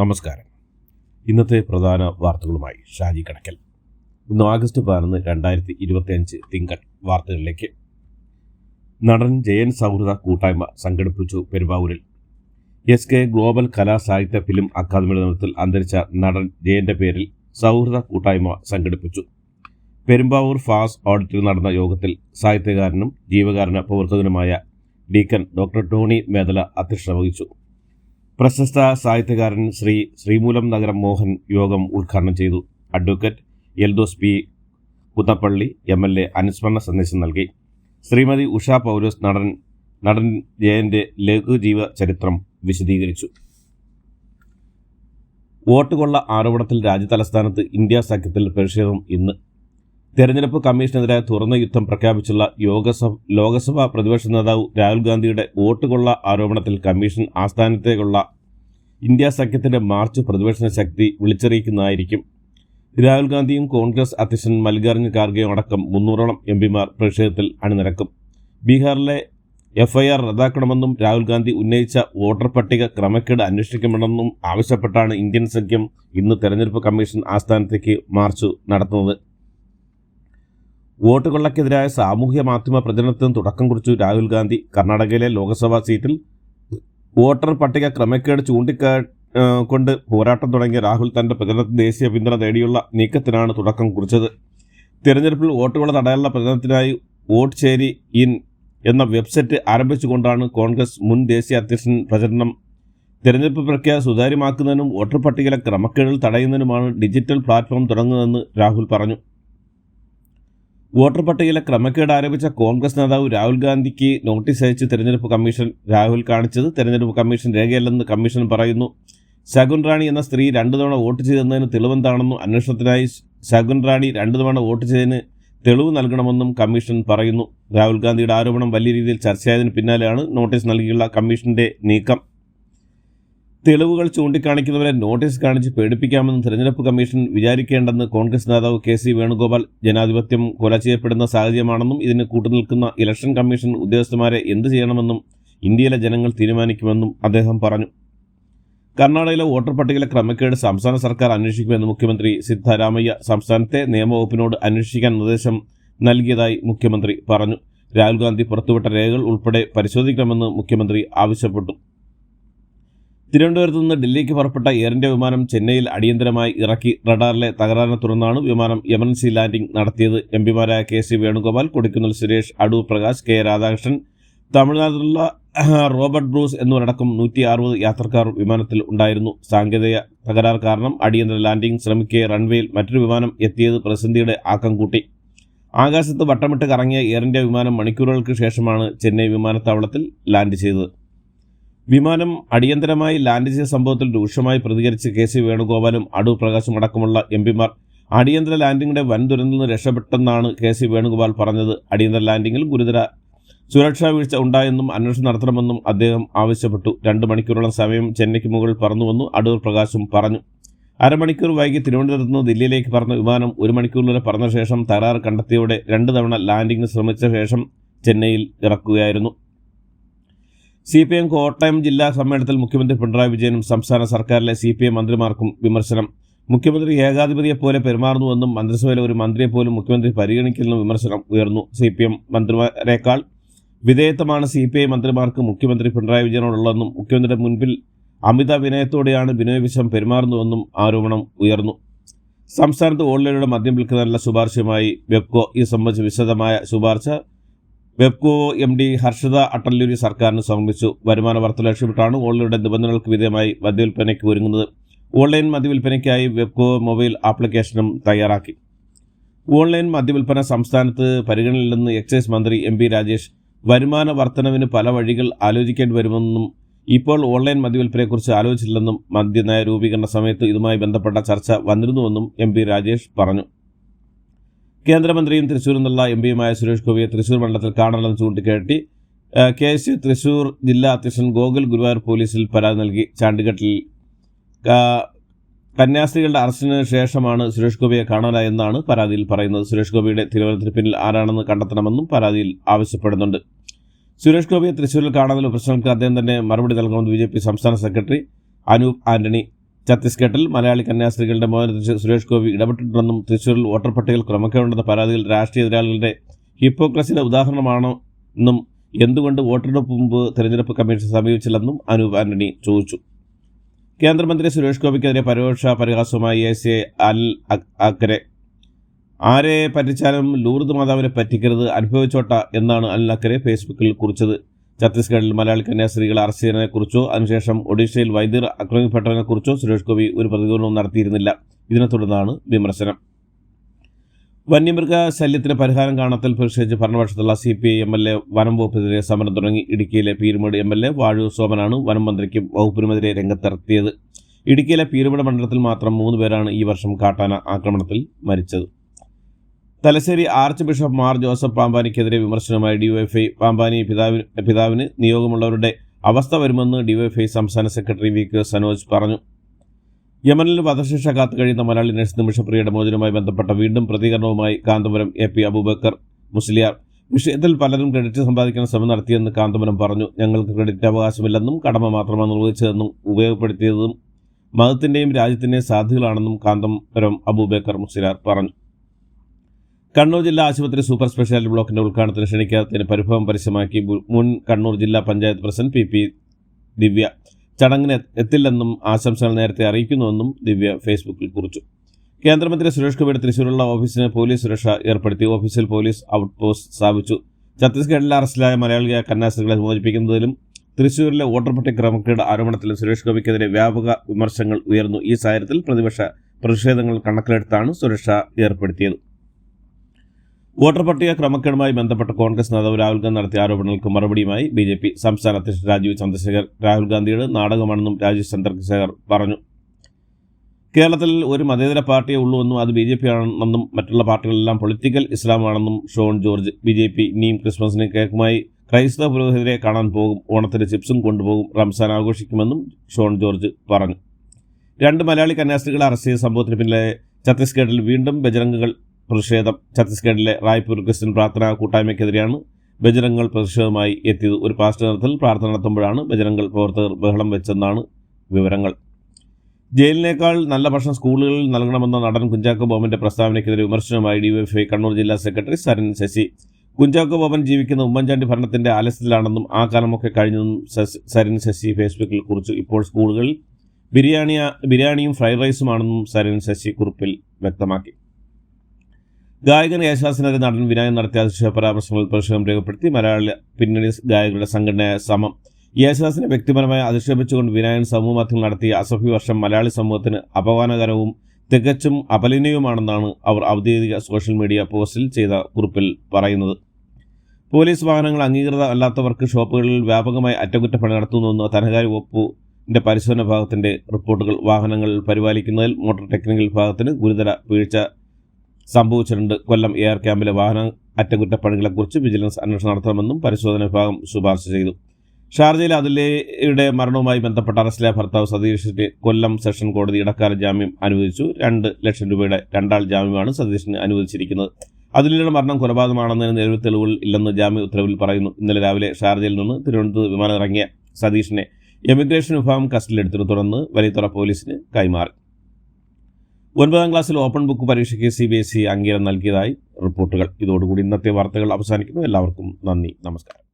നമസ്കാരം. ഇന്നത്തെ പ്രധാന വാർത്തകളുമായി ഷാജി കടക്കൽ ഇന്ന് ആഗസ്റ്റ് പതിനൊന്ന് രണ്ടായിരത്തി ഇരുപത്തിയഞ്ച് തിങ്കൾ വാർത്തകളിലേക്ക്. നടൻ ജയൻ സൗഹൃദ കൂട്ടായ്മ സംഘടിപ്പിച്ചു പെരുമ്പാവൂരിൽ. എസ് കെ ഗ്ലോബൽ കലാ സാഹിത്യ ഫിലിം അക്കാദമിയുടെ നേതൃത്വത്തിൽ അന്തരിച്ച നടൻ ജയന്റെ പേരിൽ സൗഹൃദ കൂട്ടായ്മ സംഘടിപ്പിച്ചു. പെരുമ്പാവൂർ ഫാസ് ഓഡിറ്റിൽ നടന്ന യോഗത്തിൽ സാഹിത്യകാരനും ജീവകാരന പ്രവർത്തകനുമായ ഡീക്കൻ ഡോക്ടർ ടോണി മേദല അധ്യക്ഷത വഹിച്ചു. പ്രശസ്ത സാഹിത്യകാരൻ ശ്രീ ശ്രീമൂലം നഗരം മോഹൻ യോഗം ഉദ്ഘാടനം ചെയ്തു. Advocate Eldhose P. Kuthappally M L A അനുസ്മരണ സന്ദേശം നൽകി. ശ്രീമതി ഉഷ പൗലോസ് നടൻ നടൻ ജയന്റെ ലഘുജീവ ചരിത്രം വിശദീകരിച്ചു. വോട്ടുകൊള്ള ആരോപണത്തിൽ രാജ്യതലസ്ഥാനത്ത് ഇന്ത്യ സഖ്യത്തിൽ പ്രതിഷേധം ഇന്ന്. തെരഞ്ഞെടുപ്പ് കമ്മീഷനെതിരെ തുറന്ന യുദ്ധം പ്രഖ്യാപിച്ചുള്ള യോഗസഭ ലോക്സഭാ പ്രതിപക്ഷ നേതാവ് രാഹുൽ ഗാന്ധിയുടെ വോട്ട് കൊള്ള ആരോപണത്തിൽ കമ്മീഷൻ ആസ്ഥാനത്തേക്കുള്ള ഇന്ത്യ സഖ്യത്തിന്റെ മാർച്ച് പ്രതിപക്ഷ ശക്തി വിളിച്ചറിയിക്കുന്നതായിരിക്കും. രാഹുൽ ഗാന്ധിയും കോൺഗ്രസ് അധ്യക്ഷൻ മല്ലികാർജുൻ ഖാർഗെയും അടക്കം മുന്നൂറോളം എം പിമാർ പ്രതിഷേധത്തിൽ അണിനിരക്കും. ബീഹാറിലെ എഫ്ഐആർ റദ്ദാക്കണമെന്നും രാഹുൽ ഗാന്ധി ഉന്നയിച്ച വോട്ടർ പട്ടിക ക്രമക്കേട് അന്വേഷിക്കണമെന്നും ആവശ്യപ്പെട്ടാണ് ഇന്ത്യൻ സഖ്യം ഇന്ന് തെരഞ്ഞെടുപ്പ് കമ്മീഷൻ ആസ്ഥാനത്തേക്ക് മാർച്ച് നടത്തുന്നത്. വോട്ട് കൊള്ളക്കെതിരായ സാമൂഹ്യ മാധ്യമ പ്രചരണത്തിന് തുടക്കം കുറിച്ചു രാഹുൽ ഗാന്ധി. കർണാടകയിലെ ലോക്സഭാ സീറ്റിൽ വോട്ടർ പട്ടിക ക്രമക്കേട് ചൂണ്ടിക്കാ കൊണ്ട് പോരാട്ടം തുടങ്ങിയ രാഹുൽ തന്റെ പ്രചരണത്തിന് ദേശീയ പിന്തുണ നേടിയുള്ള നീക്കത്തിനാണ് തുടക്കം കുറിച്ചത്. തിരഞ്ഞെടുപ്പിൽ വോട്ടുകൾ തടയാനുള്ള പ്രചരണത്തിനായി വോട്ട് ചേരി ഇൻ എന്ന വെബ്സൈറ്റ് ആരംഭിച്ചുകൊണ്ടാണ് കോൺഗ്രസ് മുൻ ദേശീയ അധ്യക്ഷൻ പ്രചരണം. തിരഞ്ഞെടുപ്പ് പ്രക്രിയ സുതാര്യമാക്കുന്നതിനും വോട്ടർ പട്ടികയിലെ ക്രമക്കേടുകൾ തടയുന്നതിനുമാണ് ഡിജിറ്റൽ പ്ലാറ്റ്ഫോം തുടങ്ങുന്നതെന്ന് രാഹുൽ പറഞ്ഞു. വോട്ടർ പട്ടികയിലെ ക്രമക്കേട് ആരോപിച്ച കോൺഗ്രസ് നേതാവ് രാഹുൽ ഗാന്ധിക്ക് നോട്ടീസ് അയച്ച് തെരഞ്ഞെടുപ്പ് കമ്മീഷൻ രാഹുൽ കാണിച്ചത് തെരഞ്ഞെടുപ്പ് കമ്മീഷൻ രേഖയല്ലെന്ന് കമ്മീഷൻ പറയുന്നു. ശകുൻ റാണി എന്ന സ്ത്രീ രണ്ടു തവണ വോട്ട് ചെയ്തെന്നതിന് തെളിവെന്താണെന്നും അന്വേഷണത്തിനായി ശകുൻ റാണി രണ്ടു തവണ വോട്ട് ചെയ്തതിന് തെളിവ് നൽകണമെന്നും കമ്മീഷൻ പറയുന്നു. രാഹുൽ ഗാന്ധിയുടെ ആരോപണം വലിയ രീതിയിൽ ചർച്ചയായതിന് പിന്നാലെയാണ് നോട്ടീസ് നൽകിയുള്ള കമ്മീഷന്റെ നീക്കം. തെളിവുകൾ ചൂണ്ടിക്കാണിക്കുന്നവരെ നോട്ടീസ് കാണിച്ച് പേടിപ്പിക്കാമെന്ന് തെരഞ്ഞെടുപ്പ് കമ്മീഷൻ വിചാരിക്കേണ്ടെന്ന് കോൺഗ്രസ് നേതാവ് കെ സി വേണുഗോപാൽ ജനാധിപത്യം കൊല ചെയ്യപ്പെടുന്ന സാഹചര്യമാണെന്നും ഇതിന് കൂട്ടുനിൽക്കുന്ന ഇലക്ഷൻ കമ്മീഷൻ ഉദ്യോഗസ്ഥന്മാരെ എന്ത് ചെയ്യണമെന്നും ഇന്ത്യയിലെ ജനങ്ങൾ തീരുമാനിക്കുമെന്നും അദ്ദേഹം പറഞ്ഞു. കർണാടകയിലെ വോട്ടർ പട്ടികയിലെ ക്രമക്കേട് സംസ്ഥാന സർക്കാർ അന്വേഷിക്കുമെന്ന് മുഖ്യമന്ത്രി സിദ്ധാരാമയ്യ സംസ്ഥാനത്തെ നിയമവകുപ്പിനോട് അന്വേഷിക്കാൻ നിർദ്ദേശം നൽകിയതായി മുഖ്യമന്ത്രി പറഞ്ഞു. രാഹുൽ ഗാന്ധി പുറത്തുവിട്ട രേഖകൾ ഉൾപ്പെടെ പരിശോധിക്കണമെന്ന് മുഖ്യമന്ത്രി ആവശ്യപ്പെട്ടു. തിരുവനന്തപുരത്ത് നിന്ന് ഡൽഹിക്ക് പുറപ്പെട്ട എയർ ഇന്ത്യ വിമാനം ചെന്നൈയിൽ അടിയന്തരമായി ഇറക്കി റഡാറിലെ തകരാറിനെ തുടർന്നാണ് വിമാനം എമർജൻസി ലാൻഡിംഗ് നടത്തിയത്. M പിമാരായ K C Venugopal Kodikunnil Suresh Adoor Prakash K Radhakrishnan തമിഴ്നാട്ടിലുള്ള Robert Bruce എന്നിവരടക്കം നൂറ്റി അറുപത് യാത്രക്കാർ വിമാനത്തിൽ ഉണ്ടായിരുന്നു. സാങ്കേതിക തകരാർ കാരണം അടിയന്തര ലാൻഡിംഗ് ശ്രമിക്കെ റൺവേയിൽ മറ്റൊരു വിമാനം എത്തിയത് പ്രതിസന്ധിയുടെ ആക്കം കൂട്ടി. ആകാശത്ത് വട്ടമിട്ട് കറങ്ങിയ എയർ ഇന്ത്യ വിമാനം മണിക്കൂറുകൾക്ക് ശേഷമാണ് ചെന്നൈ വിമാനത്താവളത്തിൽ ലാൻഡ് ചെയ്തത്. വിമാനം അടിയന്തരമായി ലാൻഡ് ചെയ്ത സംഭവത്തിൽ രൂക്ഷമായി പ്രതികരിച്ച് കെ സി വേണുഗോപാലും അടൂർ പ്രകാശും അടക്കമുള്ള എം പിമാർ അടിയന്തര ലാൻഡിങ്ങിന്റെ വൻ ദുരന്തത്തിൽ നിന്ന് രക്ഷപ്പെട്ടെന്നാണ് കെ സി വേണുഗോപാൽ പറഞ്ഞത്. അടിയന്തര ലാൻഡിങ്ങിൽ ഗുരുതര സുരക്ഷാ വീഴ്ച ഉണ്ടായെന്നും അന്വേഷണം നടത്തണമെന്നും അദ്ദേഹം ആവശ്യപ്പെട്ടു. രണ്ട് മണിക്കൂറോളം സമയം ചെന്നൈക്ക് മുകളിൽ പറന്നുവെന്നും അടൂർ പ്രകാശും പറഞ്ഞു. അരമണിക്കൂർ വൈകി തിരുവനന്തപുരത്ത് നിന്ന് ദില്ലിയിലേക്ക് പറന്ന വിമാനം ഒരു മണിക്കൂറിലൂടെ പറന്ന ശേഷം തകരാറ് കണ്ടെത്തിയോടെ രണ്ട് തവണ ലാൻഡിങ്ങിന് ശ്രമിച്ച ശേഷം ചെന്നൈയിൽ ഇറക്കുകയായിരുന്നു. സി പി എം കോട്ടയം ജില്ലാ സമ്മേളനത്തിൽ മുഖ്യമന്ത്രി പിണറായി വിജയനും സംസ്ഥാന സർക്കാരിലെ സി പി എം മന്ത്രിമാർക്കും വിമർശനം. മുഖ്യമന്ത്രി ഏകാധിപതിയെപ്പോലെ പെരുമാറുന്നുവെന്നും മന്ത്രിസഭയിലെ ഒരു മന്ത്രിയെപ്പോലും മുഖ്യമന്ത്രി പരിഗണിക്കില്ലെന്നും വിമർശനം ഉയർന്നു. സി പി എം മന്ത്രിമാരെക്കാൾ വിധേയത്വമാണ് സി പി ഐ മന്ത്രിമാർക്ക് മുഖ്യമന്ത്രി പിണറായി വിജയനോടുള്ളതെന്നും മുഖ്യമന്ത്രിയുടെ മുൻപിൽ അമിത വിനയത്തോടെയാണ് ബിനോയ് വിശ്വം പെരുമാറുന്നുവെന്നും ആരോപണം ഉയർന്നു. സംസ്ഥാനത്ത് ഓൺലൈനിലൂടെ മദ്യം വിൽക്കുന്നതിനുള്ള ശുപാർശയുമായി വെബ്കോ ഈ സംബന്ധിച്ച് വിശദമായ ശുപാർശ വെബ്കോ എം ഡി ഹർഷിത അട്ടല്ലൂരി സർക്കാരിന് സമർപ്പിച്ചു. വരുമാന വാർത്ത ലക്ഷ്യമിട്ടാണ് ഓൺലൈനുടെ നിബന്ധനകൾക്ക് വിധേയമായി മദ്യവിൽപ്പനയ്ക്ക് ഒരുങ്ങുന്നത്. ഓൺലൈൻ മദ്യവിൽപ്പനയ്ക്കായി വെബ്കോ മൊബൈൽ ആപ്ലിക്കേഷനും തയ്യാറാക്കി. ഓൺലൈൻ മദ്യവിൽപ്പന സംസ്ഥാനത്ത് പരിഗണനയില്ലെന്ന് എക്സൈസ് മന്ത്രി എം പി രാജേഷ് വരുമാന വർധനവിന് പല വഴികൾ ആലോചിക്കേണ്ടി വരുമെന്നും ഇപ്പോൾ ഓൺലൈൻ മദ്യവിൽപ്പനയെക്കുറിച്ച് ആലോചിച്ചില്ലെന്നും മദ്യനയ രൂപീകരണ സമയത്ത് ഇതുമായി ബന്ധപ്പെട്ട ചർച്ച വന്നിരുന്നുവെന്നും എം പി രാജേഷ് പറഞ്ഞു. കേന്ദ്രമന്ത്രിയും തൃശ്ശൂരിൽ നിന്നുള്ള എം പിയുമായ സുരേഷ് ഗോപിയെ തൃശ്ശൂർ മണ്ഡലത്തിൽ കാണണമെന്ന് ചൂണ്ടിക്കാട്ടി കെ എസ് യു തൃശ്ശൂർ ജില്ലാ അധ്യക്ഷൻ ഗോകുൽ ഗുരുവായൂർ പോലീസിൽ പരാതി നൽകി ചാണ്ടിഘട്ടിൽ. കന്യാസ്ത്രീകളുടെ അറസ്റ്റിന് ശേഷമാണ് സുരേഷ് ഗോപിയെ കാണാനായെന്നാണ് പരാതിയിൽ പറയുന്നത്. സുരേഷ് ഗോപിയുടെ തിരുവനന്തപുരത്തിന് പിന്നിൽ ആരാണെന്ന് കണ്ടെത്തണമെന്നും പരാതിയിൽ ആവശ്യപ്പെടുന്നുണ്ട്. സുരേഷ് ഗോപിയെ തൃശ്ശൂരിൽ കാണാനുള്ള പ്രശ്നങ്ങൾക്ക് അദ്ദേഹം തന്നെ മറുപടി നൽകണമെന്ന് ബി സംസ്ഥാന സെക്രട്ടറി അനൂപ് ആന്റണി ഛത്തീസ്ഗഡിൽ മലയാളി കന്യാസ്ത്രീകളുടെ മോചനത്തിൽ സുരേഷ് ഗോപി ഇടപെട്ടിട്ടുണ്ടെന്നും തൃശൂരിൽ വോട്ടർ പട്ടികയിൽ ക്രമക്കേടുണ്ടെന്ന പരാതിയിൽ രാഷ്ട്രീയ എതിരാളികളുടെ ഹിപ്പോക്രസിയുടെ ഉദാഹരണമാണെന്നും എന്തുകൊണ്ട് വോട്ടെടുപ്പ് മുമ്പ് തെരഞ്ഞെടുപ്പ് കമ്മീഷൻ സമീപിച്ചില്ലെന്നും അനൂപ് ആന്റണി ചോദിച്ചു. കേന്ദ്രമന്ത്രി സുരേഷ് ഗോപിക്കെതിരെ പരോക്ഷ പരിഹാസവുമായി എ സി അൽ അക്കരെ ആരെ പറ്റിച്ചാലും ലൂർദ് മാതാവിനെ പറ്റിക്കരുത് അനുഭവിച്ചോട്ട എന്നാണ് അൽ അക്കരെ ഫേസ്ബുക്കിൽ കുറിച്ചത്. ഛത്തീസ്ഗഡിൽ മലയാളി കന്യാസ്ത്രീകൾ അറസ്റ്റ് ചെയ്തതിനെക്കുറിച്ചോ അതിനുശേഷം ഒഡീഷയിൽ വൈദ്യർ ആക്രമിക്കപ്പെട്ടതിനെക്കുറിച്ചോ സുരേഷ് ഗോപി ഒരു പ്രതികരണവും നടത്തിയിരുന്നില്ല. ഇതിനെ തുടർന്നാണ് വിമർശനം. വന്യമൃഗ ശല്യത്തിന് പരിഹാരം കാണത്തിൽ പ്രതിഷേധിച്ച് ഭരണപക്ഷത്തുള്ള C P I M L A വനം വകുപ്പിനെതിരെ സമരം തുടങ്ങി. ഇടുക്കിയിലെ Peermade M L A Vazhoor സോമനാണ് വനം മന്ത്രിക്കും വകുപ്പിനുമെതിരെ രംഗത്തിറത്തിയത് ഇടുക്കിയിലെ പീരുമേട് മണ്ഡലത്തിൽ മാത്രം മൂന്ന് പേരാണ് ഈ വർഷം കാട്ടാന ആക്രമണത്തിൽ മരിച്ചത്. Thalassery arch bishop Mar Joseph പാമ്പാനിക്കെതിരെ വിമർശനമായി ഡിവൈഎഫ്ഐ പാമ്പാനി പിതാവിന് പിതാവിന് നിയോഗമുള്ളവരുടെ അവസ്ഥ വരുമെന്ന് ഡിവൈഎഫ്ഐ സംസ്ഥാന സെക്രട്ടറി വി കെ സനോജ് പറഞ്ഞു. യമനിൽ വധശിക്ഷ കാത്തു കഴിയുന്ന മലയാളി നഴ്സ് നിമിഷപ്രിയയുടെ മോചനവുമായി ബന്ധപ്പെട്ട വീണ്ടും പ്രതികരണവുമായി കാന്തപുരം എ പി അബൂബക്കർ മുസ്ലിയാർ. വിഷയത്തിൽ പലരും ക്രെഡിറ്റ് സമ്പാദിക്കാൻ ശ്രമം നടത്തിയെന്ന് കാന്തപുരം പറഞ്ഞു. ഞങ്ങൾക്ക് ക്രെഡിറ്റ് അവകാശമില്ലെന്നും കടമ മാത്രമാണ് നിർവഹിച്ചതെന്നും ഉപയോഗപ്പെടുത്തിയതും മതത്തിന്റെയും രാജ്യത്തിന്റെയും സാധ്യതകളാണെന്നും കാന്തപുരം അബൂബക്കർ മുസ്ലിയാർ പറഞ്ഞു. കണ്ണൂർ ജില്ലാ ആശുപത്രി സൂപ്പർ സ്പെഷ്യാലിറ്റി ബ്ലോക്കിന്റെ ഉദ്ഘാടനത്തിന് ക്ഷണിക്കാത്തതിന് പരിഭവം പരസ്യമാക്കി മുൻ കണ്ണൂർ ജില്ലാ panchayat president P P Divya. ചടങ്ങിന് എത്തില്ലെന്നും ആശംസകൾ നേരത്തെ അറിയിക്കുന്നുവെന്നും ദിവ്യ ഫേസ്ബുക്കിൽ കുറിച്ചു. കേന്ദ്രമന്ത്രി സുരേഷ് ഗോപിയുടെ തൃശൂരുള്ള ഓഫീസിന് പോലീസ് സുരക്ഷ ഏർപ്പെടുത്തി. ഓഫീസിൽ പോലീസ് ഔട്ട് പോസ്റ്റ് സ്ഥാപിച്ചു. ഛത്തീസ്ഗഡിലെ അറസ്റ്റിലായ മലയാളിയായ കന്യാസ്ത്രീകളെ മോചിപ്പിക്കുന്നതിലും തൃശൂരിലെ വോട്ടർ പട്ടിക ക്രമക്കേട് ആരോപണത്തിലും സുരേഷ് ഗോപിക്കെതിരെ വ്യാപക വിമർശങ്ങൾ ഉയർന്നു. ഈ സാഹചര്യത്തിൽ പ്രതിപക്ഷ പ്രതിഷേധങ്ങൾ കണക്കിലെടുത്താണ് സുരക്ഷ ഏർപ്പെടുത്തിയത്. വോട്ടർ പട്ടിക ക്രമക്കേടുമായി ബന്ധപ്പെട്ട കോൺഗ്രസ് നേതാവ് രാഹുൽ ഗാന്ധി നടത്തിയ ആരോപണങ്ങൾക്ക് മറുപടിയുമായി ബി ജെ പി സംസ്ഥാന അധ്യക്ഷൻ രാജീവ് ചന്ദ്രശേഖർ രാഹുൽ ഗാന്ധിയുടെ നാടകമാണെന്നും രാജീവ് ചന്ദ്രശേഖർ പറഞ്ഞു. കേരളത്തിൽ ഒരു മതേതര പാർട്ടിയേ ഉള്ളൂവെന്നും അത് ബി ജെ പി ആണെന്നും മറ്റുള്ള പാർട്ടികളെല്ലാം political ഇസ്ലാമാണെന്നും Shone George B J P ഇനിയും ക്രിസ്മസിന് കേക്കുമായി ക്രൈസ്തവ പുരോഹിതരെ കാണാൻ പോകും ഓണത്തിന് ചിപ്സും കൊണ്ടുപോകും റംസാൻ ആഘോഷിക്കുമെന്നും ഷോൺ ജോർജ് പറഞ്ഞു. രണ്ട് മലയാളി കന്യാസ്ത്രീകളെ അറസ്റ്റ് ചെയ്ത സംഭവത്തിന് പിന്നിലെ ഛത്തീസ്ഗഡിൽ വീണ്ടും ബജരംഗുകൾ പ്രതിഷേധം ഛത്തീസ്ഗഡിലെ റായ്പൂർ ക്രിസ്ത്യൻ പ്രാർത്ഥനാ കൂട്ടായ്മയ്ക്കെതിരെയാണ് ബജരംഗൾ പ്രതിഷേധമായി എത്തിയത്. ഒരു പാസ്റ്റ് നേതൃത്വത്തിൽ പ്രാർത്ഥന നടത്തുമ്പോഴാണ് ബജരംഗൾ പ്രവർത്തകർ ബഹളം വെച്ചെന്നാണ് വിവരങ്ങൾ. ജയിലിനേക്കാൾ നല്ല ഭക്ഷണം സ്കൂളുകളിൽ നൽകണമെന്ന നടൻ കുഞ്ചാക്കോ ബോബന്റെ പ്രസ്താവനയ്ക്കെതിരെ വിമർശനമായി ഡിവൈഎഫ്ഐ കണ്ണൂർ ജില്ലാ സെക്രട്ടറി സരൻ ശശി. കുഞ്ചാക്കോ ബോബൻ ജീവിക്കുന്ന ഉമ്മൻചാണ്ടി ഭരണത്തിന്റെ ആലസ്യത്തിലാണെന്നും ആ കാലമൊക്കെ കഴിഞ്ഞെന്നും സരൻ ശശി ഫേസ്ബുക്കിൽ കുറിച്ചു. ഇപ്പോൾ സ്കൂളുകളിൽ ബിരിയാണി ബിരിയാണിയും ഫ്രൈഡ് റൈസുമാണെന്നും സരൻ ശശി കുറിപ്പിൽ വ്യക്തമാക്കി. ഗായകൻ യേശുദാസിനെതിരെ നടൻ വിനായകൻ നടത്തിയ അതിശയ പരാമർശങ്ങൾ പ്രതിഷേധം രേഖപ്പെടുത്തി മലയാള പിന്നണി ഗായകരുടെ സംഘടനയായ സമം യേശുദാസിനെ വ്യക്തിപരമായി അധിക്ഷേപിച്ചുകൊണ്ട് വിനായകൻ സമൂഹമാധ്യമം നടത്തിയ അസഭ്യ വർഷം മലയാളി സമൂഹത്തിന് അപമാനകരവും തികച്ചും അപലനീയവുമാണെന്നാണ് അവർ ഔദ്യോഗിക സോഷ്യൽ മീഡിയ പോസ്റ്റിൽ ചെയ്ത കുറിപ്പിൽ പറയുന്നത്. പോലീസ് വാഹനങ്ങൾ അംഗീകൃത അല്ലാത്തവർക്ക് ഷോപ്പുകളിൽ വ്യാപകമായി അറ്റകുറ്റപ്പണി നടത്തുന്നുവെന്ന് ധനകാര്യ വകുപ്പിന്റെ പരിശോധന വിഭാഗത്തിന്റെ റിപ്പോർട്ടുകൾ. വാഹനങ്ങൾ പരിപാലിക്കുന്നതിൽ മോട്ടോർ ടെക്നിക്കൽ വിഭാഗത്തിന് ഗുരുതര വീഴ്ച സംഭവിച്ചിട്ടുണ്ട്. കൊല്ലം എയർ ക്യാമ്പിലെ വാഹന അറ്റകുറ്റപ്പണികളെക്കുറിച്ച് വിജിലൻസ് അന്വേഷണം നടത്തണമെന്നും പരിശോധന വിഭാഗം ശുപാർശ ചെയ്തു. ഷാർജയിലെ അതിലയുടെ മരണവുമായി ബന്ധപ്പെട്ട അറസ്റ്റിലെ ഭർത്താവ് സതീഷിന്റെ കൊല്ലം സെഷൻ കോടതി ഇടക്കാല ജാമ്യം അനുവദിച്ചു. രണ്ട് ലക്ഷം രൂപയുടെ രണ്ടാൾ ജാമ്യമാണ് സതീഷിന് അനുവദിച്ചിരിക്കുന്നത്. അതിലയുടെ മരണം കൊലപാതകമാണെന്നതിന് നിലവിൽ തെളിവുകൾ ഇല്ലെന്ന് ജാമ്യ ഉത്തരവിൽ പറയുന്നു. ഇന്നലെ രാവിലെ ഷാർജയിൽ നിന്ന് തിരുവനന്തപുരത്ത് വിമാനം ഇറങ്ങിയ സതീഷിനെ എമിഗ്രേഷൻ വിഭാഗം കസ്റ്റഡിയിലെടുത്തിനു തുടർന്ന് വലിയതുറ പോലീസിന് കൈമാറി. ഒൻപതാം ക്ലാസ്സിൽ ഓപ്പൺ ബുക്ക് പരീക്ഷയ്ക്ക് സി ബി എസ് ഇ അംഗീകാരം നൽകിയതായി റിപ്പോർട്ടുകൾ. ഇതോടുകൂടി ഇന്നത്തെ വാർത്തകൾ അവസാനിക്കുന്നു. എല്ലാവർക്കും നന്ദി. നമസ്കാരം.